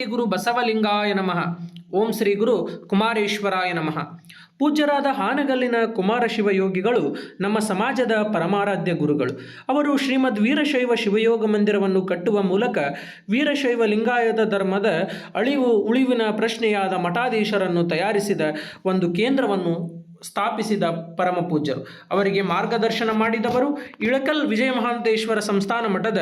ಶ್ರೀ ಗುರು ಬಸವಲಿಂಗಾಯ ನಮಃ. ಓಂ ಶ್ರೀ ಗುರು ಕುಮಾರೇಶ್ವರಾಯ ನಮಃ. ಪೂಜ್ಯರಾದ ಹಾನಗಲ್ಲಿನ ಕುಮಾರ ಶಿವಯೋಗಿಗಳು ನಮ್ಮ ಸಮಾಜದ ಪರಮಾರಾಧ್ಯ ಗುರುಗಳು. ಅವರು ಶ್ರೀಮದ್ ವೀರಶೈವ ಶಿವಯೋಗ ಮಂದಿರವನ್ನು ಕಟ್ಟುವ ಮೂಲಕ ವೀರಶೈವ ಲಿಂಗಾಯತ ಧರ್ಮದ ಅಳಿವು, ಉಳಿವಿನ ಪ್ರಶ್ನೆಯಾದ ಮಠಾಧೀಶರನ್ನು ತಯಾರಿಸಿದ ಒಂದು ಕೇಂದ್ರವನ್ನು ಸ್ಥಾಪಿಸಿದ ಪರಮ ಪೂಜ್ಯರು. ಅವರಿಗೆ ಮಾರ್ಗದರ್ಶನ ಮಾಡಿದವರು ಇಳಕಲ್ ವಿಜಯ ಮಹಾಂತೇಶ್ವರ ಸಂಸ್ಥಾನ ಮಠದ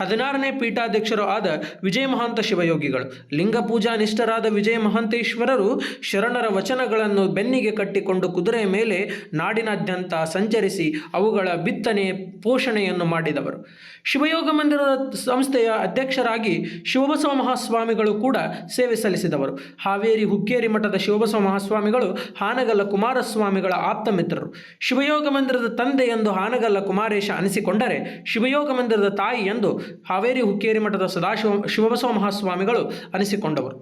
ಹದಿನಾರನೇ ಪೀಠಾಧ್ಯಕ್ಷರು ಆದ ವಿಜಯ ಮಹಾಂತ ಶಿವಯೋಗಿಗಳು. ಲಿಂಗ ಪೂಜಾ ನಿಷ್ಠರಾದ ವಿಜಯ ಮಹಾಂತೇಶ್ವರರು ಶರಣರ ವಚನಗಳನ್ನು ಬೆನ್ನಿಗೆ ಕಟ್ಟಿಕೊಂಡು ಕುದುರೆ ಮೇಲೆ ನಾಡಿನಾದ್ಯಂತ ಸಂಚರಿಸಿ ಅವುಗಳ ಬಿತ್ತನೆ ಪೋಷಣೆಯನ್ನು ಮಾಡಿದವರು. ಶಿವಯೋಗ ಮಂದಿರದ ಸಂಸ್ಥೆಯ ಅಧ್ಯಕ್ಷರಾಗಿ ಶಿವಬಸವ ಮಹಾಸ್ವಾಮಿಗಳು ಕೂಡ ಸೇವೆ ಸಲ್ಲಿಸಿದವರು. ಹಾವೇರಿ ಹುಕ್ಕೇರಿ ಮಠದ ಶಿವಬಸವ ಮಹಾಸ್ವಾಮಿಗಳು ಹಾನಗಲ್ಲ ಕುಮಾರಸ್ವಾಮಿಗಳ ಆಪ್ತ ಮಿತ್ರರು ಶಿವಯೋಗ ಮಂದಿರದ ತಂದೆ ಎಂದು ಹಾನಗಲ್ಲ ಕುಮಾರೇಶ ಅನಿಸಿಕೊಂಡರೆ, ಶಿವಯೋಗ ಮಂದಿರದ ತಾಯಿ ಎಂದು ಹಾವೇರಿ ಹುಕ್ಕೇರಿ ಮಠದ ಸದಾಶಿವ, ಶಿವಬಸವ ಮಹಾಸ್ವಾಮಿಗಳು ಅನಿಸಿಕೊಂಡವರು.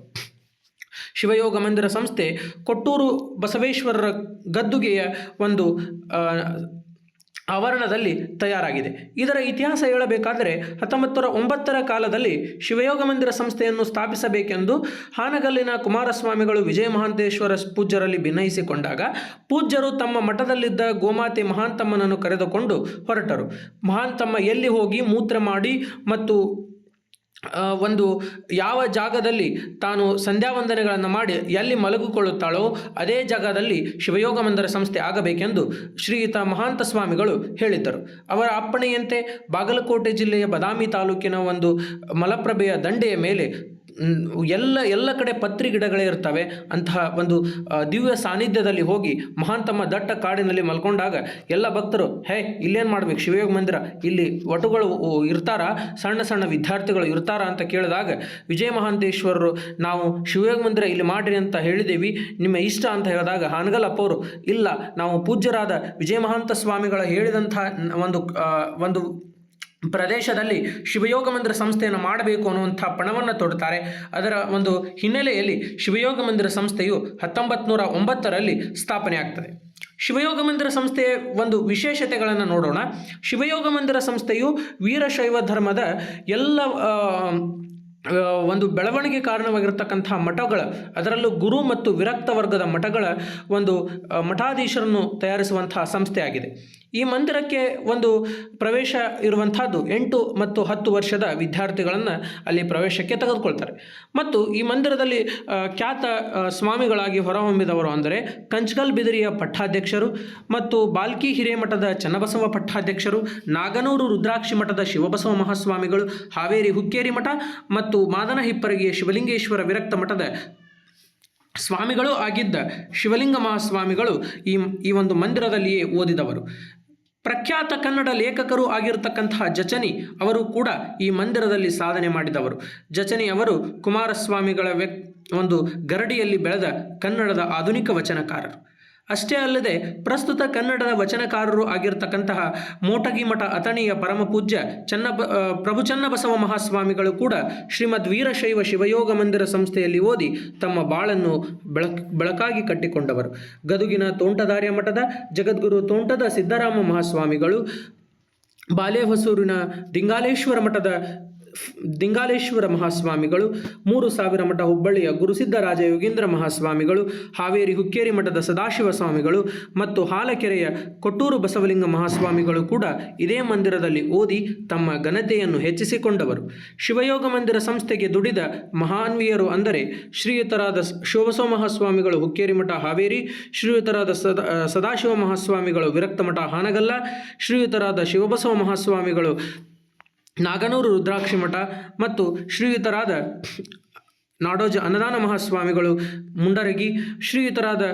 ಶಿವಯೋಗ ಮಂದಿರ ಸಂಸ್ಥೆ ಕೊಟ್ಟೂರು ಬಸವೇಶ್ವರರ ಗದ್ದುಗೆಯ ಒಂದು ಆವರಣದಲ್ಲಿ ತಯಾರಾಗಿದೆ. ಇದರ ಇತಿಹಾಸ ಹೇಳಬೇಕಾದರೆ ಹತ್ತೊಂಬತ್ತರ ಒಂಬತ್ತರ ಕಾಲದಲ್ಲಿ ಶಿವಯೋಗ ಮಂದಿರ ಸಂಸ್ಥೆಯನ್ನು ಸ್ಥಾಪಿಸಬೇಕೆಂದು ಹಾನಗಲ್ಲಿನ ಕುಮಾರಸ್ವಾಮಿಗಳು ವಿಜಯ ಮಹಾಂತೇಶ್ವರ ಪೂಜ್ಯರಲ್ಲಿ ಭಿನ್ನಯಿಸಿಕೊಂಡಾಗ ಪೂಜ್ಯರು ತಮ್ಮ ಮಠದಲ್ಲಿದ್ದ ಗೋಮಾತೆ ಮಹಾಂತಮ್ಮನನ್ನು ಕರೆದುಕೊಂಡು ಹೊರಟರು. ಮಹಾಂತಮ್ಮ ಎಲ್ಲಿ ಹೋಗಿ ಮೂತ್ರ ಮಾಡಿ ಮತ್ತು ಒಂದು ಯಾವ ಜಾಗದಲ್ಲಿ ತಾನು ಸಂಧ್ಯಾ ವಂದನೆಗಳನ್ನು ಮಾಡಿ ಎಲ್ಲಿ ಮಲಗಿಕೊಳ್ಳುತ್ತಾಳೋ ಅದೇ ಜಾಗದಲ್ಲಿ ಶಿವಯೋಗ ಮಂದಿರ ಸಂಸ್ಥೆ ಆಗಬೇಕೆಂದು ಶ್ರೀಯುತ ಮಹಾಂತ ಸ್ವಾಮಿಗಳು ಹೇಳಿದ್ದರು. ಅವರ ಅಪ್ಪಣೆಯಂತೆ ಬಾಗಲಕೋಟೆ ಜಿಲ್ಲೆಯ ಬದಾಮಿ ತಾಲೂಕಿನ ಒಂದು ಮಲಪ್ರಭೆಯ ದಂಡೆಯ ಮೇಲೆ ಎಲ್ಲ ಎಲ್ಲ ಕಡೆ ಪತ್ರಿ ಗಿಡಗಳೇ ಇರ್ತವೆ. ಅಂತಹ ಒಂದು ದಿವ್ಯ ಸಾನ್ನಿಧ್ಯದಲ್ಲಿ ಹೋಗಿ ಮಹಾಂತಮ್ಮ ದಟ್ಟ ಕಾಡಿನಲ್ಲಿ ಮಲ್ಕೊಂಡಾಗ ಎಲ್ಲ ಭಕ್ತರು, ಹೇ, ಇಲ್ಲೇನು ಮಾಡ್ಬೇಕು? ಶಿವಯೋಗ ಮಂದಿರ, ಇಲ್ಲಿ ವಟುಗಳು ಇರ್ತಾರ? ಸಣ್ಣ ಸಣ್ಣ ವಿದ್ಯಾರ್ಥಿಗಳು ಇರ್ತಾರ ಅಂತ ಕೇಳಿದಾಗ, ವಿಜಯ ಮಹಾಂತೇಶ್ವರರು, ನಾವು ಶಿವಯೋಗ ಮಂದಿರ ಇಲ್ಲಿ ಮಾಡ್ರಿ ಅಂತ ಹೇಳಿದ್ದೀವಿ ನಿಮ್ಮ ಇಷ್ಟ ಅಂತ ಹೇಳಿದಾಗ ಹಾನಗಲಪ್ಪವರು ಅವರು ಇಲ್ಲ, ನಾವು ಪೂಜ್ಯರಾದ ವಿಜಯ ಮಹಾಂತ ಸ್ವಾಮಿಗಳ ಹೇಳಿದಂಥ ಒಂದು ಒಂದು ಪ್ರದೇಶದಲ್ಲಿ ಶಿವಯೋಗ ಮಂದಿರ ಸಂಸ್ಥೆಯನ್ನು ಮಾಡಬೇಕು ಅನ್ನುವಂಥ ಪಣವನ್ನು ತೊಡ್ತಾರೆ. ಅದರ ಒಂದು ಹಿನ್ನೆಲೆಯಲ್ಲಿ ಶಿವಯೋಗ ಮಂದಿರ ಸಂಸ್ಥೆಯು ಹತ್ತೊಂಬತ್ತು ನೂರ ಒಂಬತ್ತರಲ್ಲಿ ಸ್ಥಾಪನೆ ಆಗ್ತದೆ. ಶಿವಯೋಗ ಮಂದಿರ ಸಂಸ್ಥೆಯ ಒಂದು ವಿಶೇಷತೆಗಳನ್ನು ನೋಡೋಣ. ಶಿವಯೋಗ ಮಂದಿರ ಸಂಸ್ಥೆಯು ವೀರಶೈವ ಧರ್ಮದ ಎಲ್ಲ ಒಂದು ಬೆಳವಣಿಗೆ ಕಾರಣವಾಗಿರ್ತಕ್ಕಂತಹ ಮಠಗಳ, ಅದರಲ್ಲೂ ಗುರು ಮತ್ತು ವಿರಕ್ತ ವರ್ಗದ ಮಠಗಳ ಒಂದು ಮಠಾಧೀಶರನ್ನು ತಯಾರಿಸುವಂತಹ ಸಂಸ್ಥೆಯಾಗಿದೆ. ಈ ಮಂದಿರಕ್ಕೆ ಒಂದು ಪ್ರವೇಶ ಇರುವಂತಹದ್ದು ಎಂಟು ಮತ್ತು ಹತ್ತು ವರ್ಷದ ವಿದ್ಯಾರ್ಥಿಗಳನ್ನು ಅಲ್ಲಿ ಪ್ರವೇಶಕ್ಕೆ ತೆಗೆದುಕೊಳ್ತಾರೆ. ಮತ್ತು ಈ ಮಂದಿರದಲ್ಲಿ ಖ್ಯಾತ ಸ್ವಾಮಿಗಳಾಗಿ ಹೊರಹೊಮ್ಮಿದವರು ಅಂದರೆ ಕಂಚಗಲ್ ಬಿದಿರಿಯ ಪಟ್ಟಾಧ್ಯಕ್ಷರು ಮತ್ತು ಬಾಲ್ಕಿ ಹಿರೇಮಠದ ಚನ್ನಬಸವ ಪಟ್ಟಾಧ್ಯಕ್ಷರು, ನಾಗನೂರು ರುದ್ರಾಕ್ಷಿ ಮಠದ ಶಿವಬಸವ ಮಹಾಸ್ವಾಮಿಗಳು, ಹಾವೇರಿ ಹುಕ್ಕೇರಿ ಮಠ ಮತ್ತು ಮಾದನ ಹಿಪ್ಪರಗಿಯ ಶಿವಲಿಂಗೇಶ್ವರ ವಿರಕ್ತ ಮಠದ ಸ್ವಾಮಿಗಳು ಆಗಿದ್ದ ಶಿವಲಿಂಗ ಮಹಾಸ್ವಾಮಿಗಳು ಈ ಈ ಒಂದು ಮಂದಿರದಲ್ಲಿಯೇ ಓದಿದವರು. ಪ್ರಖ್ಯಾತ ಕನ್ನಡ ಲೇಖಕರು ಆಗಿರತಕ್ಕಂತಹ ಜಚನಿ ಅವರು ಕೂಡ ಈ ಮಂದಿರದಲ್ಲಿ ಸಾಧನೆ ಮಾಡಿದವರು. ಜಚನಿ ಅವರು ಕುಮಾರಸ್ವಾಮಿಗಳ ವ್ಯಕ್ ಒಂದು ಗರಡಿಯಲ್ಲಿ ಬೆಳೆದ ಕನ್ನಡದ ಆಧುನಿಕ ವಚನಕಾರರು. ಅಷ್ಟೇ ಅಲ್ಲದೆ ಪ್ರಸ್ತುತ ಕನ್ನಡದ ವಚನಕಾರರು ಆಗಿರತಕ್ಕಂತಹ ಮೋಟಗಿ ಮಠ ಅತಣಿಯ ಪರಮಪೂಜ್ಯ ಚನ್ನ ಪ್ರಭು ಚನ್ನಬಸವ ಮಹಾಸ್ವಾಮಿಗಳು ಕೂಡ ಶ್ರೀಮದ್ ವೀರಶೈವ ಶಿವಯೋಗ ಮಂದಿರ ಸಂಸ್ಥೆಯಲ್ಲಿ ಓದಿ ತಮ್ಮ ಬಾಳನ್ನು ಬೆಳಕ್, ಬೆಳಕಾಗಿ ಕಟ್ಟಿಕೊಂಡವರು. ಗದುಗಿನ ತೋಂಟದಾರ್ಯ ಮಠದ ಜಗದ್ಗುರು ತೋಂಟದ ಸಿದ್ದರಾಮ ಮಹಾಸ್ವಾಮಿಗಳು, ಬಾಲೆಹೊಸೂರಿನ ದಿಂಗಾಲೇಶ್ವರ ಮಠದ ದಿಂಗಾಲೇಶ್ವರ ಮಹಾಸ್ವಾಮಿಗಳು, ಮೂರು ಸಾವಿರ ಮಠ ಹುಬ್ಬಳ್ಳಿಯ ಗುರುಸಿದ್ದರಾಜ ಯೋಗೀಂದ್ರ ಮಹಾಸ್ವಾಮಿಗಳು, ಹಾವೇರಿ ಹುಕ್ಕೇರಿ ಮಠದ ಸದಾಶಿವ ಸ್ವಾಮಿಗಳು ಮತ್ತು ಹಾಲಕೆರೆಯ ಕೊಟ್ಟೂರು ಬಸವಲಿಂಗ ಮಹಾಸ್ವಾಮಿಗಳು ಕೂಡ ಇದೇ ಮಂದಿರದಲ್ಲಿ ಓದಿ ತಮ್ಮ ಘನತೆಯನ್ನು ಹೆಚ್ಚಿಸಿಕೊಂಡವರು. ಶಿವಯೋಗ ಮಂದಿರ ಸಂಸ್ಥೆಗೆ ದುಡಿದ ಮಹಾನ್ವೀಯರು ಅಂದರೆ ಶ್ರೀಯುತರಾದ ಶಿವಬಸವ ಮಹಾಸ್ವಾಮಿಗಳು ಹುಕ್ಕೇರಿ ಮಠ ಹಾವೇರಿ, ಶ್ರೀಯುತರಾದ ಸದಾ ಸದಾಶಿವ ಮಹಾಸ್ವಾಮಿಗಳು ವಿರಕ್ತ ಮಠ ಹಾನಗಲ್ಲ, ಶ್ರೀಯುತರಾದ ಶಿವಬಸವ ಮಹಾಸ್ವಾಮಿಗಳು ನಾಗನೂರು ರುದ್ರಾಕ್ಷಿ ಮಠ ಮತ್ತು ಶ್ರೀಯುತರಾದ ನಾಡೋಜ ಅನ್ನದಾನ ಮಹಾಸ್ವಾಮಿಗಳು ಮುಂಡರಗಿ ಶ್ರೀಯುತರಾದ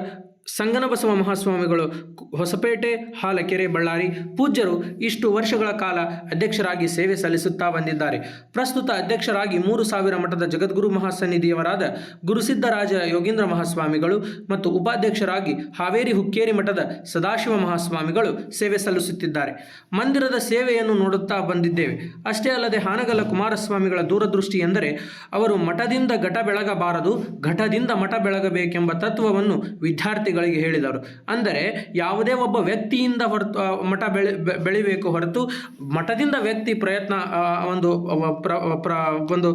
ಸಂಗನಬಸವ ಮಹಾಸ್ವಾಮಿಗಳು ಹೊಸಪೇಟೆ, ಹಾಲಕೆರೆ, ಬಳ್ಳಾರಿ ಪೂಜ್ಯರು ಇಷ್ಟು ವರ್ಷಗಳ ಕಾಲ ಅಧ್ಯಕ್ಷರಾಗಿ ಸೇವೆ ಸಲ್ಲಿಸುತ್ತಾ ಬಂದಿದ್ದಾರೆ. ಪ್ರಸ್ತುತ ಅಧ್ಯಕ್ಷರಾಗಿ ಮೂರು ಸಾವಿರ ಮಠದ ಜಗದ್ಗುರು ಮಹಾಸನ್ನಿಧಿಯವರಾದ ಗುರುಸಿದ್ದರಾಜ ಯೋಗೀಂದ್ರ ಮಹಾಸ್ವಾಮಿಗಳು ಮತ್ತು ಉಪಾಧ್ಯಕ್ಷರಾಗಿ ಹಾವೇರಿ ಹುಕ್ಕೇರಿ ಮಠದ ಸದಾಶಿವ ಮಹಾಸ್ವಾಮಿಗಳು ಸೇವೆ ಸಲ್ಲಿಸುತ್ತಿದ್ದಾರೆ. ಮಂದಿರದ ಸೇವೆಯನ್ನು ನೋಡುತ್ತಾ ಬಂದಿದ್ದೇವೆ. ಅಷ್ಟೇ ಅಲ್ಲದೆ ಹಾನಗಲ್ಲ ಕುಮಾರಸ್ವಾಮಿಗಳ ದೂರದೃಷ್ಟಿ ಎಂದರೆ ಅವರು ಮಠದಿಂದ ಘಟ ಬೆಳಗಬಾರದು, ಘಟದಿಂದ ಮಠ ಬೆಳಗಬೇಕೆಂಬ ತತ್ವವನ್ನು ವಿದ್ಯಾರ್ಥಿಗಳಿಗೆ ಸ್ವಾಮಿಗಳಿಗೆ ಹೇಳಿದರು ಅಂದರೆ ಯಾವುದೇ ಒಬ್ಬ ವ್ಯಕ್ತಿಯಿಂದ ಹೊರತು ಮಠ ಬೆಳೆ ಬೆಳಿಬೇಕು ಹೊರತು ಮಠದಿಂದ ವ್ಯಕ್ತಿ ಪ್ರಯತ್ನ ಒಂದು ಪ್ರ ಒಂದು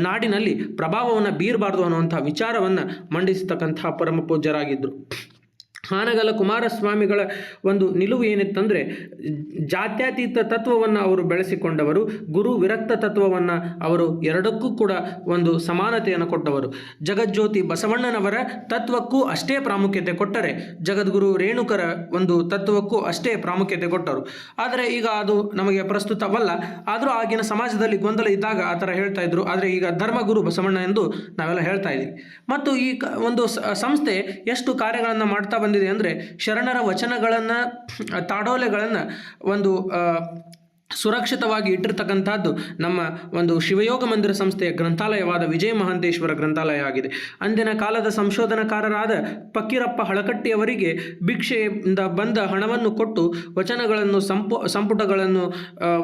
ನಾಡಿನಲ್ಲಿ ಪ್ರಭಾವವನ್ನು ಬೀರಬಾರ್ದು ಅನ್ನುವಂಥ ವಿಚಾರವನ್ನು ಮಂಡಿಸತಕ್ಕಂಥ ಪರಮ ಪೂಜ್ಯರಾಗಿದ್ದರು ಹಾನಗಲ ಕುಮಾರಸ್ವಾಮಿಗಳ ಒಂದು ನಿಲುವು ಏನಿತ್ತಂದರೆ, ಜಾತ್ಯತೀತ ತತ್ವವನ್ನು ಅವರು ಬೆಳೆಸಿಕೊಂಡವರು, ಗುರು ವಿರಕ್ತ ತತ್ವವನ್ನು ಅವರು ಎರಡಕ್ಕೂ ಕೂಡ ಒಂದು ಸಮಾನತೆಯನ್ನು ಕೊಟ್ಟವರು. ಜಗಜ್ಯೋತಿ ಬಸವಣ್ಣನವರ ತತ್ವಕ್ಕೂ ಅಷ್ಟೇ ಪ್ರಾಮುಖ್ಯತೆ ಕೊಟ್ಟರೆ, ಜಗದ್ಗುರು ರೇಣುಕರ ಒಂದು ತತ್ವಕ್ಕೂ ಅಷ್ಟೇ ಪ್ರಾಮುಖ್ಯತೆ ಕೊಟ್ಟರು. ಆದರೆ ಈಗ ಅದು ನಮಗೆ ಪ್ರಸ್ತುತವಲ್ಲ. ಆದರೂ ಆಗಿನ ಸಮಾಜದಲ್ಲಿ ಗೊಂದಲ ಇದ್ದಾಗ ಆ ಥರ ಹೇಳ್ತಾ ಇದ್ರು. ಆದರೆ ಈಗ ಧರ್ಮಗುರು ಬಸವಣ್ಣ ಎಂದು ನಾವೆಲ್ಲ ಹೇಳ್ತಾ ಇದ್ದೀವಿ. ಮತ್ತು ಈ ಒಂದು ಸಂಸ್ಥೆ ಎಷ್ಟು ಕಾರ್ಯಗಳನ್ನು ಮಾಡ್ತಾ ಬಂದಿದೆ ಅಂದರೆ ಶರಣರ ವಚನಗಳನ್ನು, ತಾಡೋಲೆಗಳನ್ನು ಒಂದು ಸುರಕ್ಷಿತವಾಗಿ ಇಟ್ಟಿರ್ತಕ್ಕಂಥದ್ದು ನಮ್ಮ ಒಂದು ಶಿವಯೋಗ ಮಂದಿರ ಸಂಸ್ಥೆಯ ಗ್ರಂಥಾಲಯವಾದ ವಿಜಯ ಮಹಾಂತೇಶ್ವರ ಗ್ರಂಥಾಲಯ ಆಗಿದೆ. ಅಂದಿನ ಕಾಲದ ಸಂಶೋಧನಕಾರರಾದ ಪಕ್ಕೀರಪ್ಪ ಹಳಕಟ್ಟಿಯವರಿಗೆ ಭಿಕ್ಷೆಯಿಂದ ಬಂದ ಹಣವನ್ನು ಕೊಟ್ಟು ವಚನಗಳನ್ನು ಸಂಪು, ಸಂಪುಟಗಳನ್ನು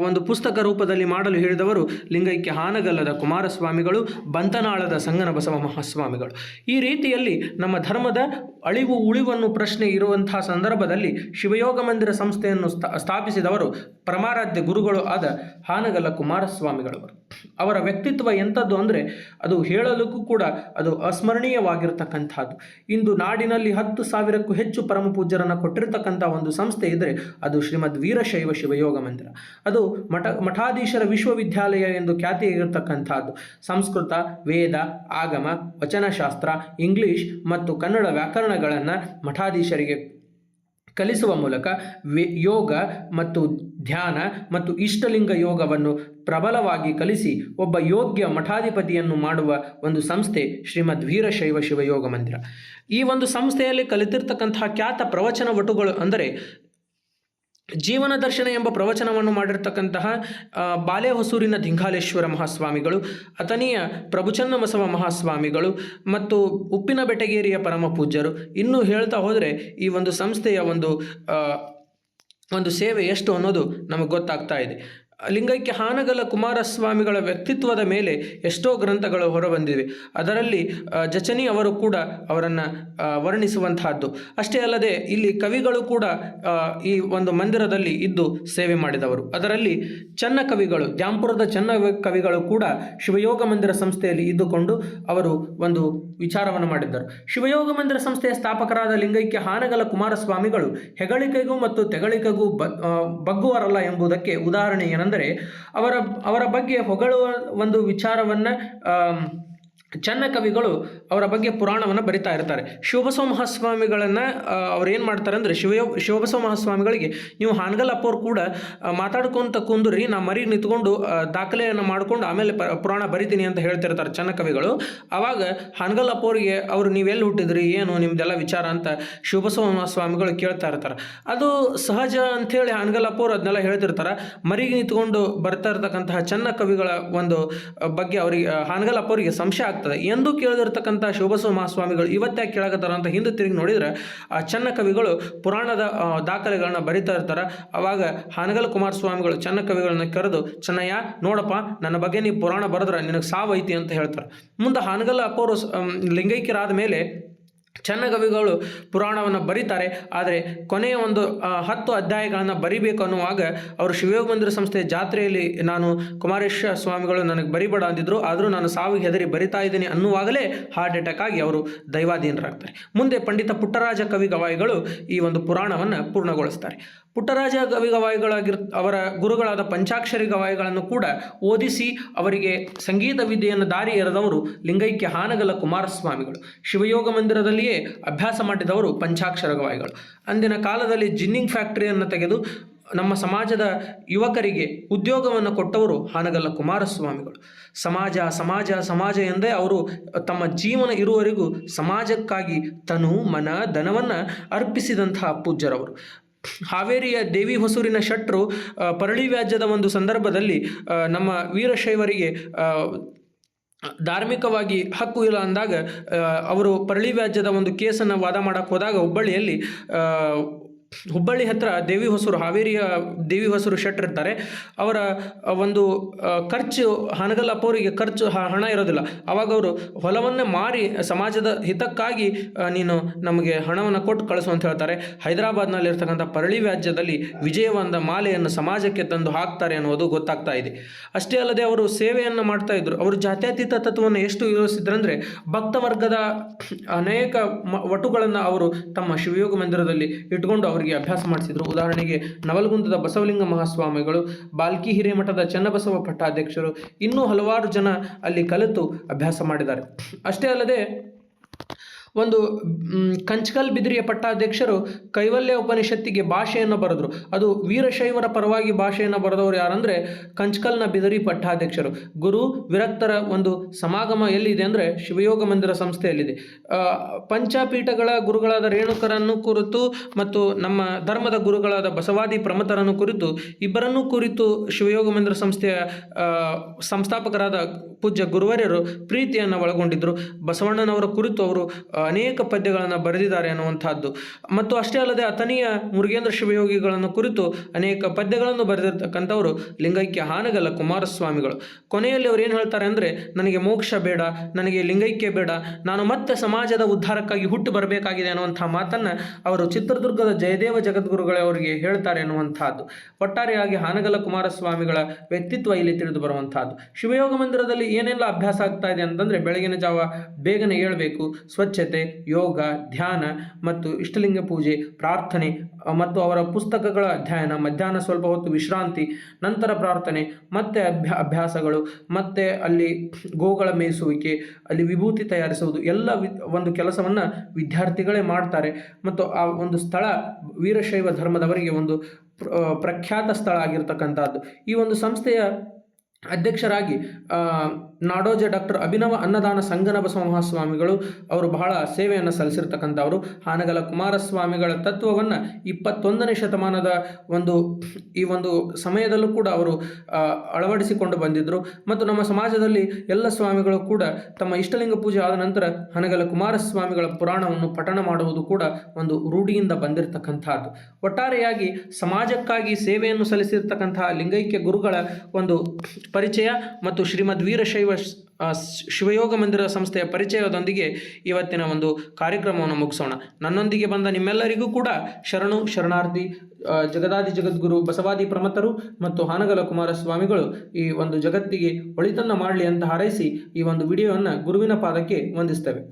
ಒಂದು ಪುಸ್ತಕ ರೂಪದಲ್ಲಿ ಮಾಡಲು ಹೇಳಿದವರು ಲಿಂಗೈಕ್ಯ ಹಾನಗಲ್ಲದ ಕುಮಾರಸ್ವಾಮಿಗಳು, ಬಂತನಾಳದ ಸಂಗನ ಬಸವ ಮಹಾಸ್ವಾಮಿಗಳು. ಈ ರೀತಿಯಲ್ಲಿ ನಮ್ಮ ಧರ್ಮದ ಅಳಿವು ಉಳಿವನ್ನು ಪ್ರಶ್ನೆ ಇರುವಂತಹ ಸಂದರ್ಭದಲ್ಲಿ ಶಿವಯೋಗ ಮಂದಿರ ಸಂಸ್ಥೆಯನ್ನು ಸ್ಥಾ- ಸ್ಥಾಪಿಸಿದವರು ಪರಮಾರಾಧ್ಯ ಗುರುಗಳು ಆದ ಹಾನಗಲ್ಲ ಕುಮಾರಸ್ವಾಮಿಗಳವರು. ಅವರ ವ್ಯಕ್ತಿತ್ವ ಎಂಥದ್ದು ಅಂದರೆ ಅದು ಹೇಳಲಿಕ್ಕೂ ಕೂಡ ಅದು ಅಸ್ಮರಣೀಯವಾಗಿರ್ತಕ್ಕಂಥದ್ದು. ಇಂದು ನಾಡಿನಲ್ಲಿ ಹತ್ತು ಸಾವಿರಕ್ಕೂ ಹೆಚ್ಚು ಪರಮ ಪೂಜ್ಯರನ್ನು ಕೊಟ್ಟಿರತಕ್ಕಂಥ ಒಂದು ಸಂಸ್ಥೆ ಇದ್ದರೆ ಅದು ಶ್ರೀಮದ್ ವೀರಶೈವ ಶಿವಯೋಗ ಮಂದಿರ. ಅದು ಮಠ, ಮಠಾಧೀಶರ ವಿಶ್ವವಿದ್ಯಾಲಯ ಎಂದು ಖ್ಯಾತಿಯಾಗಿರ್ತಕ್ಕಂಥದ್ದು ಸಂಸ್ಕೃತ, ವೇದ, ಆಗಮ, ವಚನಶಾಸ್ತ್ರ, ಇಂಗ್ಲಿಷ್ ಮತ್ತು ಕನ್ನಡ ವ್ಯಾಕರಣಗಳನ್ನು ಮಠಾಧೀಶರಿಗೆ ಕಲಿಸುವ ಮೂಲಕ ಯೋಗ ಮತ್ತು ಧ್ಯಾನ ಮತ್ತು ಇಷ್ಟಲಿಂಗ ಯೋಗವನ್ನು ಪ್ರಬಲವಾಗಿ ಕಲಿಸಿ ಒಬ್ಬ ಯೋಗ್ಯ ಮಠಾಧಿಪತಿಯನ್ನು ಮಾಡುವ ಒಂದು ಸಂಸ್ಥೆ ಶ್ರೀಮದ್ ವೀರಶೈವ ಶಿವಯೋಗ ಮಂದಿರ. ಈ ಒಂದು ಸಂಸ್ಥೆಯಲ್ಲಿ ಕಲಿತಿರ್ತಕ್ಕಂತಹ ಖ್ಯಾತ ಪ್ರವಚನ ವಟುಗಳು ಅಂದರೆ ಜೀವನ ದರ್ಶನ ಎಂಬ ಪ್ರವಚನವನ್ನು ಮಾಡಿರ್ತಕ್ಕಂತಹ ಬಾಲೆಹೊಸೂರಿನ ಬಾಲೆ ಹೊಸೂರಿನ ದಿಂಗಾಲೇಶ್ವರ ಮಹಾಸ್ವಾಮಿಗಳು, ಅಥನಿಯ ಪ್ರಭುಚನ್ನ ಬಸವ ಮಹಾಸ್ವಾಮಿಗಳು ಮತ್ತು ಉಪ್ಪಿನ ಬೆಟಗೇರಿಯ ಪರಮ ಪೂಜ್ಯರು ಇನ್ನೂ ಹೇಳ್ತಾ ಹೋದರೆ ಈ ಒಂದು ಸಂಸ್ಥೆಯ ಒಂದು ಒಂದು ಸೇವೆ ಎಷ್ಟು ಅನ್ನೋದು ನಮಗೆ ಗೊತ್ತಾಗ್ತಾ ಇದೆ. ಲಿಂಗೈಕ್ಯ ಹಾನಗಲ ಕುಮಾರಸ್ವಾಮಿಗಳ ವ್ಯಕ್ತಿತ್ವದ ಮೇಲೆ ಎಷ್ಟೋ ಗ್ರಂಥಗಳು ಹೊರಬಂದಿವೆ. ಅದರಲ್ಲಿ ಜಚನಿ ಅವರು ಕೂಡ ಅವರನ್ನು ವರ್ಣಿಸುವಂತಹದ್ದು. ಅಷ್ಟೇ ಅಲ್ಲದೆ, ಇಲ್ಲಿ ಕವಿಗಳು ಕೂಡ ಈ ಒಂದು ಮಂದಿರದಲ್ಲಿ ಇದ್ದು ಸೇವೆ ಮಾಡಿದವರು. ಅದರಲ್ಲಿ ಚನ್ನ ಕವಿಗಳು ಜಾಂಪುರದ ಚನ್ನ ಕವಿಗಳು ಕೂಡ ಶಿವಯೋಗ ಮಂದಿರ ಸಂಸ್ಥೆಯಲ್ಲಿ ಇದ್ದುಕೊಂಡು ಅವರು ಒಂದು ವಿಚಾರವನ್ನು ಮಾಡಿದ್ದರು. ಶಿವಯೋಗ ಮಂದಿರ ಸಂಸ್ಥೆಯ ಸ್ಥಾಪಕರಾದ ಲಿಂಗೈಕ್ಯ ಹಾನಗಲ ಕುಮಾರಸ್ವಾಮಿಗಳು ಹೆಗಳಿಕೆಗೂ ಮತ್ತು ತೆಗಳಿಕೆಗೂ ಬಗ್ಗುವರಲ್ಲ ಎಂಬುದಕ್ಕೆ ಉದಾಹರಣೆ ಏನೆಂದರೆ ಅವರ ಅವರ ಬಗ್ಗೆ ಹೊಗಳುವ ಒಂದು ವಿಚಾರವನ್ನು ಚನ್ನ ಕವಿಗಳು ಅವರ ಬಗ್ಗೆ ಪುರಾಣವನ್ನು ಬರಿತಾ ಇರ್ತಾರೆ. ಶಿವಬಸವ ಮಹಾಸ್ವಾಮಿಗಳನ್ನು ಅವ್ರು ಏನು ಮಾಡ್ತಾರೆ ಅಂದರೆ ಶಿವ ಶಿವಬಸವ ಮಹಾಸ್ವಾಮಿಗಳಿಗೆ ನೀವು ಹಾನಗಲ್ ಅಪ್ಪವ್ರು ಕೂಡ ಮಾತಾಡ್ಕೊತ ಕುಂದ್ರಿ, ನಾ ಮರಿ ನಿಂತ್ಕೊಂಡು ದಾಖಲೆಯನ್ನು ಮಾಡ್ಕೊಂಡು ಆಮೇಲೆ ಪುರಾಣ ಬರಿತೀನಿ ಅಂತ ಹೇಳ್ತಿರ್ತಾರೆ ಚನ್ನ ಕವಿಗಳು. ಆವಾಗ ಹಾನಗಲ್ ಅಪ್ಪವ್ರಿಗೆ ಅವರು ನೀವೆಲ್ಲಿ ಹುಟ್ಟಿದ್ರಿ, ಏನು ನಿಮ್ದೆಲ್ಲ ವಿಚಾರ ಅಂತ ಶಿವಬಸವ ಮಹಾಸ್ವಾಮಿಗಳು ಕೇಳ್ತಾ ಇರ್ತಾರೆ. ಅದು ಸಹಜ ಅಂಥೇಳಿ ಹಾನಗಲ್ ಅಪ್ಪವ್ರು ಅದನ್ನೆಲ್ಲ ಹೇಳ್ತಿರ್ತಾರೆ. ಮರಿಗೆ ನಿಂತ್ಕೊಂಡು ಬರ್ತಾ ಇರ್ತಕ್ಕಂತಹ ಚನ್ನ ಕವಿಗಳ ಒಂದು ಬಗ್ಗೆ ಅವರಿಗೆ ಹಾನಗಲ್ ಅಪ್ಪವರಿಗೆ ಸಂಶಯ ಆಗ್ತದೆ. ಎಂದು ಕೇಳದಿರ್ತಕ್ಕಂಥ ಶಿವಬಸವ ಮಹಾಸ್ವಾಮಿಗಳು ಇವತ್ತೇ ಕೇಳಕತ್ತಾರ ಅಂತ ಹಿಂದೆ ತಿರುಗಿ ನೋಡಿದ್ರೆ ಆ ಚನ್ನ ಕವಿಗಳು ಪುರಾಣದ ದಾಖಲೆಗಳನ್ನ ಬರಿತಾ ಇರ್ತಾರೆ. ಅವಾಗ ಹಾನಗಲ್ ಕುಮಾರಸ್ವಾಮಿಗಳು ಚನ್ನ ಕವಿಗಳನ್ನ ಕರೆದು, ಚೆನ್ನಯ್ಯ, ನೋಡಪ್ಪ, ನನ್ನ ಬಗ್ಗೆ ನೀವು ಪುರಾಣ ಬರೆದ್ರೆ ನಿನಗೆ ಸಾವು ಐತಿ ಅಂತ ಹೇಳ್ತಾರೆ. ಮುಂದೆ ಹಾನಗಲ್ ಅಪ್ಪವರು ಲಿಂಗೈಕ್ಯರಾದ ಮೇಲೆ ಚನ್ನಕವಿಗಳು ಪುರಾಣವನ್ನು ಬರೀತಾರೆ, ಆದರೆ ಕೊನೆಯ ಒಂದು ಹತ್ತು ಅಧ್ಯಾಯಗಳನ್ನು ಬರಿಬೇಕು ಅನ್ನುವಾಗ ಅವರು ಶಿವಯೋಗ ಮಂದಿರ ಸಂಸ್ಥೆಯ ಜಾತ್ರೆಯಲ್ಲಿ ನಾನು ಕುಮಾರೇಶ ಸ್ವಾಮಿಗಳು ನನಗೆ ಬರಿಬೇಡ ಅಂದಿದ್ರು, ಆದರೂ ನಾನು ಸಾವಿಗೆ ಹೆದರಿ ಬರಿತಾ ಇದ್ದೀನಿ ಅನ್ನುವಾಗಲೇ ಹಾರ್ಟ್ ಅಟ್ಯಾಕ್ ಆಗಿ ಅವರು ದೈವಾಧೀನರಾಗ್ತಾರೆ. ಮುಂದೆ ಪಂಡಿತ ಪುಟ್ಟರಾಜ ಕವಿ ಗವಾಯಿಗಳು ಈ ಒಂದು ಪುರಾಣವನ್ನು ಪೂರ್ಣಗೊಳಿಸ್ತಾರೆ. ಪುಟ್ಟರಾಜ ಗವಾಯಿಗಳಾಗಿರ್ ಅವರ ಗುರುಗಳಾದ ಪಂಚಾಕ್ಷರಿ ಗವಾಯಿಗಳನ್ನು ಕೂಡ ಓದಿಸಿ ಅವರಿಗೆ ಸಂಗೀತ ವಿದ್ಯೆಯನ್ನು ದಾರಿ ಎರೆದವರು ಲಿಂಗೈಕ್ಯ ಹಾನಗಲ ಕುಮಾರಸ್ವಾಮಿಗಳು. ಶಿವಯೋಗ ಮಂದಿರದಲ್ಲಿಯೇ ಅಭ್ಯಾಸ ಮಾಡಿದವರು ಪಂಚಾಕ್ಷರ ಗವಾಯಿಗಳು. ಅಂದಿನ ಕಾಲದಲ್ಲಿ ಜಿನ್ನಿಂಗ್ ಫ್ಯಾಕ್ಟರಿಯನ್ನು ತೆಗೆದು ನಮ್ಮ ಸಮಾಜದ ಯುವಕರಿಗೆ ಉದ್ಯೋಗವನ್ನು ಕೊಟ್ಟವರು ಹಾನಗಲ್ಲ ಕುಮಾರಸ್ವಾಮಿಗಳು. ಸಮಾಜ ಸಮಾಜ ಸಮಾಜ ಎಂದೇ ಅವರು ತಮ್ಮ ಜೀವನ ಇರುವವರೆಗೂ ಸಮಾಜಕ್ಕಾಗಿ ತನು, ಮನ, ಧನವನ್ನು ಅರ್ಪಿಸಿದಂತಹ ಪೂಜ್ಯರವರು. ಹಾವೇರಿಯ ದೇವಿ ಹೊಸೂರಿನ ಶಟ್ರು ಪರಳಿ ವ್ಯಾಜ್ಯದ ಒಂದು ಸಂದರ್ಭದಲ್ಲಿ ನಮ್ಮ ವೀರಶೈವರಿಗೆ ಧಾರ್ಮಿಕವಾಗಿ ಹಕ್ಕು ಇಲ್ಲ ಅಂದಾಗ ಅವರು ಪರಳಿ ವ್ಯಾಜ್ಯದ ಒಂದು ಕೇಸನ್ನು ವಾದ ಮಾಡಕ್ಕೆ ಹೋದಾಗ, ಹುಬ್ಬಳ್ಳಿಯಲ್ಲಿ ಹುಬ್ಬಳ್ಳಿ ಹತ್ರ ದೇವಿ ಹೊಸೂರು, ಹಾವೇರಿಯ ದೇವಿ ಹೊಸೂರು ಶೆಟ್ರ್ ಇರ್ತಾರೆ. ಅವರ ಒಂದು ಖರ್ಚು ಹಾನಗಲ್ ಅವರಿಗೆ ಖರ್ಚು ಹಣ ಇರೋದಿಲ್ಲ. ಅವಾಗ ಅವರು ಹೊಲವನ್ನೇ ಮಾರಿ, ಸಮಾಜದ ಹಿತಕ್ಕಾಗಿ ನೀನು ನಮಗೆ ಹಣವನ್ನು ಕೊಟ್ಟು ಕಳಿಸು ಅಂತ ಹೇಳ್ತಾರೆ. ಹೈದರಾಬಾದ್ನಲ್ಲಿರ್ತಕ್ಕಂಥ ಪರಳಿ ವ್ಯಾಜ್ಯದಲ್ಲಿ ವಿಜಯವಾದ ಮಾಲೆಯನ್ನು ಸಮಾಜಕ್ಕೆ ತಂದು ಹಾಕ್ತಾರೆ ಅನ್ನೋದು ಗೊತ್ತಾಗ್ತಾ ಇದೆ. ಅಷ್ಟೇ ಅಲ್ಲದೆ ಅವರು ಸೇವೆಯನ್ನು ಮಾಡ್ತಾ ಇದ್ರು. ಅವರು ಜಾತ್ಯತೀತ ತತ್ವವನ್ನು ಎಷ್ಟು ವಿವರಿಸಿದ್ರಂದ್ರೆ ಭಕ್ತ ವರ್ಗದ ಅನೇಕ ವಟುಗಳನ್ನು ಅವರು ತಮ್ಮ ಶಿವಯೋಗ ಮಂದಿರದಲ್ಲಿ ಇಟ್ಕೊಂಡು ಅವರಿಗೆ ಅಭ್ಯಾಸ ಮಾಡಿಸಿದರು. ಉದಾಹರಣೆಗೆ, ನವಲಗುಂದದ ಬಸವಲಿಂಗ ಮಹಾಸ್ವಾಮಿಗಳು, ಬಾಲ್ಕಿ ಹಿರೇಮಠದ ಚನ್ನಬಸವ ಪಟ್ಟಾಧ್ಯಕ್ಷರು, ಇನ್ನೂ ಹಲವಾರು ಜನ ಅಲ್ಲಿ ಕಲಿತು ಅಭ್ಯಾಸ ಮಾಡಿದ್ದಾರೆ. ಅಷ್ಟೇ ಅಲ್ಲದೆ ಒಂದು ಕಂಚಕಲ್ ಬಿದಿರಿಯ ಪಟ್ಟಾಧ್ಯಕ್ಷರು ಕೈವಲ್ಯ ಉಪನಿಷತ್ತಿಗೆ ಭಾಷೆಯನ್ನು ಬರೆದರು. ಅದು ವೀರಶೈವರ ಪರವಾಗಿ ಭಾಷೆಯನ್ನು ಬರೆದವರು ಯಾರಂದರೆ ಕಂಚಕಲ್ನ ಬಿದಿರಿ ಪಟ್ಟಾಧ್ಯಕ್ಷರು. ಗುರು ವಿರಕ್ತರ ಒಂದು ಸಮಾಗಮ ಎಲ್ಲಿದೆ ಅಂದರೆ ಶಿವಯೋಗ ಮಂದಿರ ಸಂಸ್ಥೆಯಲ್ಲಿದೆ. ಪಂಚಪೀಠಗಳ ಗುರುಗಳಾದ ರೇಣುಕರನ್ನು ಕುರಿತು ಮತ್ತು ನಮ್ಮ ಧರ್ಮದ ಗುರುಗಳಾದ ಬಸವಾದಿ ಪ್ರಮತರನ್ನು ಕುರಿತು ಇಬ್ಬರನ್ನೂ ಕುರಿತು ಶಿವಯೋಗ ಮಂದಿರ ಸಂಸ್ಥೆಯ ಸಂಸ್ಥಾಪಕರಾದ ಪೂಜ್ಯ ಗುರುವರ್ಯರು ಪ್ರೀತಿಯನ್ನು ಒಳಗೊಂಡಿದ್ದರು ಬಸವಣ್ಣನವರ ಕುರಿತು ಅವರು ಅನೇಕ ಪದ್ಯಗಳನ್ನು ಬರೆದಿದ್ದಾರೆ ಅನ್ನುವಂಥದ್ದು. ಮತ್ತು ಅಷ್ಟೇ ಅಲ್ಲದೆ ಅತನಿಯ ಮುರುಗೇಂದ್ರ ಶಿವಯೋಗಿಗಳನ್ನು ಕುರಿತು ಅನೇಕ ಪದ್ಯಗಳನ್ನು ಬರೆದಿರ್ತಕ್ಕಂಥವರು ಲಿಂಗೈಕ್ಯ ಹಾನಗಲ್ಲ ಕುಮಾರಸ್ವಾಮಿಗಳು. ಕೊನೆಯಲ್ಲಿ ಅವ್ರು ಏನು ಹೇಳ್ತಾರೆ ಅಂದರೆ, ನನಗೆ ಮೋಕ್ಷ ಬೇಡ, ನನಗೆ ಲಿಂಗೈಕ್ಯ ಬೇಡ, ನಾನು ಮತ್ತೆ ಸಮಾಜದ ಉದ್ಧಾರಕ್ಕಾಗಿ ಹುಟ್ಟು ಬರಬೇಕಾಗಿದೆ ಅನ್ನುವಂಥ ಮಾತನ್ನು ಅವರು ಚಿತ್ರದುರ್ಗದ ಜಯದೇವ ಜಗದ್ಗುರುಗಳೇ ಅವರಿಗೆ ಹೇಳ್ತಾರೆ ಅನ್ನುವಂಥದ್ದು. ಒಟ್ಟಾರೆಯಾಗಿ ಹಾನಗಲ್ಲ ಕುಮಾರಸ್ವಾಮಿಗಳ ವ್ಯಕ್ತಿತ್ವ ಇಲ್ಲಿ ತಿಳಿದು ಬರುವಂತಹದ್ದು ಶಿವಯೋಗ ಮಂದಿರದಲ್ಲಿ ಏನೆಲ್ಲ ಅಭ್ಯಾಸ ಆಗ್ತಾ ಇದೆ ಅಂತಂದರೆ, ಬೆಳಗಿನ ಜಾವ ಬೇಗನೆ ಏಳಬೇಕು, ಸ್ವಚ್ಛತೆ ಯೋಗ, ಧ್ಯಾನ ಮತ್ತು ಇಷ್ಟಲಿಂಗ ಪೂಜೆ, ಪ್ರಾರ್ಥನೆ ಮತ್ತು ಅವರ ಪುಸ್ತಕಗಳ ಅಧ್ಯಯನ, ಮಧ್ಯಾಹ್ನ ಸ್ವಲ್ಪ ಹೊತ್ತು ವಿಶ್ರಾಂತಿ, ನಂತರ ಪ್ರಾರ್ಥನೆ, ಮತ್ತೆ ಅಭ್ಯಾ, ಅಭ್ಯಾಸಗಳು, ಮತ್ತೆ ಅಲ್ಲಿ ಗೋಗಳ ಮೇಯಿಸುವಿಕೆ, ಅಲ್ಲಿ ವಿಭೂತಿ ತಯಾರಿಸುವುದು, ಎಲ್ಲ ಒಂದು ಕೆಲಸವನ್ನು ವಿದ್ಯಾರ್ಥಿಗಳೇ ಮಾಡ್ತಾರೆ. ಮತ್ತು ಆ ಒಂದು ಸ್ಥಳ ವೀರಶೈವ ಧರ್ಮದವರಿಗೆ ಒಂದು ಪ್ರಖ್ಯಾತ ಸ್ಥಳ ಆಗಿರ್ತಕ್ಕಂಥದ್ದು. ಈ ಒಂದು ಸಂಸ್ಥೆಯ ಅಧ್ಯಕ್ಷರಾಗಿ ನಾಡೋಜ ಡಾಕ್ಟರ್ ಅಭಿನವ ಅನ್ನದಾನ ಸಂಗನ ಸ್ವಾಮಿಗಳು ಮಹಾಸ್ವಾಮಿಗಳು ಅವರು ಬಹಳ ಸೇವೆಯನ್ನು ಸಲ್ಲಿಸಿರ್ತಕ್ಕಂಥವರು. ಹಾನಗಲ ಕುಮಾರಸ್ವಾಮಿಗಳ ತತ್ವವನ್ನು ಇಪ್ಪತ್ತೊಂದನೇ ಶತಮಾನದ ಒಂದು, ಈ ಒಂದು ಸಮಯದಲ್ಲೂ ಕೂಡ ಅವರು ಅಳವಡಿಸಿಕೊಂಡು ಬಂದಿದ್ದರು ಮತ್ತು ನಮ್ಮ ಸಮಾಜದಲ್ಲಿ ಎಲ್ಲ ಸ್ವಾಮಿಗಳು ಕೂಡ ತಮ್ಮ ಇಷ್ಟಲಿಂಗ ಪೂಜೆ ಆದ ನಂತರ ಹನಗಲ ಕುಮಾರಸ್ವಾಮಿಗಳ ಪುರಾಣವನ್ನು ಪಠಣ ಮಾಡುವುದು ಕೂಡ ಒಂದು ರೂಢಿಯಿಂದ ಬಂದಿರತಕ್ಕಂಥದ್ದು. ಒಟ್ಟಾರೆಯಾಗಿ ಸಮಾಜಕ್ಕಾಗಿ ಸೇವೆಯನ್ನು ಸಲ್ಲಿಸಿರ್ತಕ್ಕಂತಹ ಲಿಂಗೈಕ್ಯ ಗುರುಗಳ ಒಂದು ಪರಿಚಯ ಮತ್ತು ಶ್ರೀಮದ್ ವೀರಶೈವ ಶಿವಯೋಗ ಮಂದಿರ ಸಂಸ್ಥೆಯ ಪರಿಚಯದೊಂದಿಗೆ ಇವತ್ತಿನ ಒಂದು ಕಾರ್ಯಕ್ರಮವನ್ನು ಮುಗಿಸೋಣ. ನನ್ನೊಂದಿಗೆ ಬಂದ ನಿಮ್ಮೆಲ್ಲರಿಗೂ ಕೂಡ ಶರಣು, ಶರಣಾರ್ಥಿ ಜಗದಾದಿ ಜಗದ್ಗುರು, ಬಸವಾದಿ ಪ್ರಮತರು ಮತ್ತು ಹಾನಗಲ ಕುಮಾರಸ್ವಾಮಿಗಳು ಈ ಒಂದು ಜಗತ್ತಿಗೆ ಒಳಿತನ್ನು ಮಾಡಲಿ ಅಂತ ಹಾರೈಸಿ ಈ ಒಂದು ವಿಡಿಯೋವನ್ನು ಗುರುವಿನ ಪಾದಕ್ಕೆ ವಂದಿಸ್ತೇವೆ.